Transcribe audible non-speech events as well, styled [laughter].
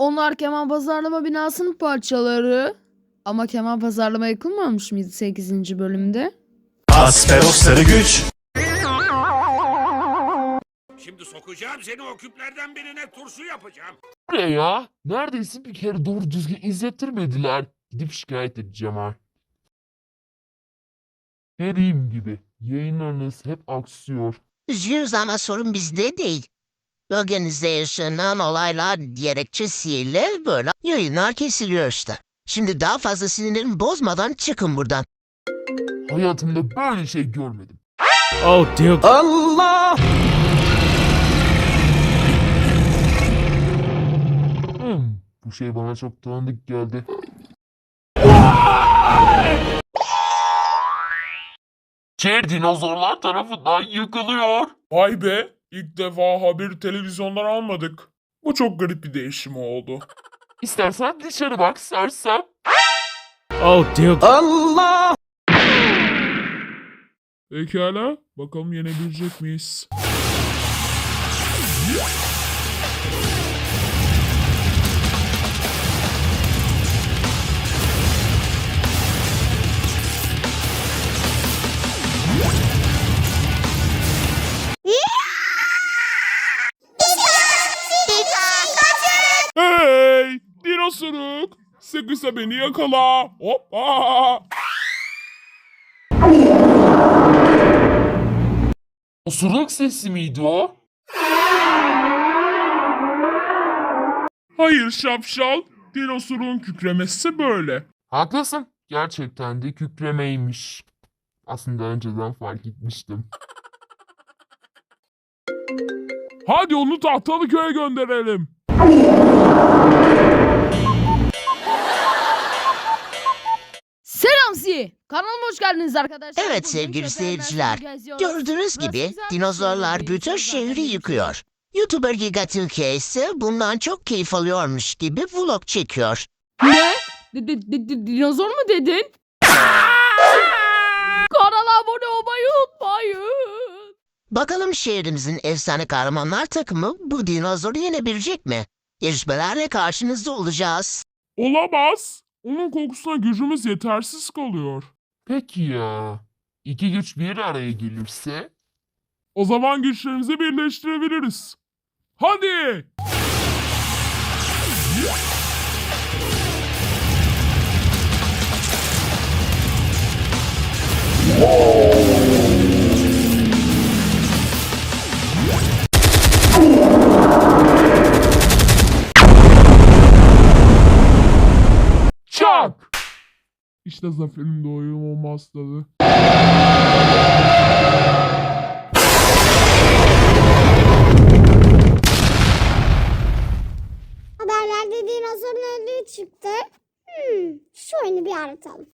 Bunlar Kemal Pazarlama binasının parçaları. Ama Kemal Pazarlama yıkılmamış mıydı 8. bölümde? Asperosları güç. Şimdi sokacağım seni o küplerden birine turşu yapacağım. Ne ya? Neredeyse bir kere doğru düzgün izlettirmediler. Gidip şikayet edeceğim ha. Dediğim gibi yayınlarınız hep aksıyor. Üzgünüz ama sorun bizde değil. Bölgenizde yaşanan olaylar gerekçesiyle böyle yayınlar kesiliyor işte. Şimdi daha fazla sinirlerimi bozmadan çıkın buradan. Hayatımda böyle şey görmedim. Oh dear Hmm, bu şey bana çok tanıdık geldi. Şehir dinozorlar tarafından yıkılıyor. Vay be, ilk defa haberi televizyondan almadık. Bu çok garip bir değişim oldu. [laughs] İstersen dışarı bak sersem. Oh dear Pekala, bakalım yenebilecek miyiz? Sıkıysa beni yakala! Hoppa! Osuruk sesi miydi o? Hayır şapşal, dinosurun kükremesi böyle. Haklısın. Gerçekten de kükremeymiş. Aslında önceden fark etmiştim. Hadi onu tahtalı köye gönderelim. Siye. Kanalıma hoş geldiniz arkadaşlar. Evet Bugün sevgili seyirciler. Gördüğünüz gibi dinozorlar şehir. bütün şehri bir yıkıyor. YouTuber Giga Türkiye ise bundan çok keyif alıyormuş gibi vlog çekiyor. Ne? D- d- d- d- dinozor mu dedin? [laughs] Kanala abone olmayı unutmayın. Bakalım şehrimizin efsane kahramanlar takımı bu dinozoru yenebilecek mi? Yarışmalarla karşınızda olacağız. Olamaz. Onun kokusuna gücümüz yetersiz kalıyor. Peki ya. İki güç bir araya gelirse? O zaman güçlerimizi birleştirebiliriz. Hadi! İşte zaferin doğuyu olmaz tadı. Haberlerde dinozorun öldüğü çıktı. Hmm, şu oyunu bir aratalım.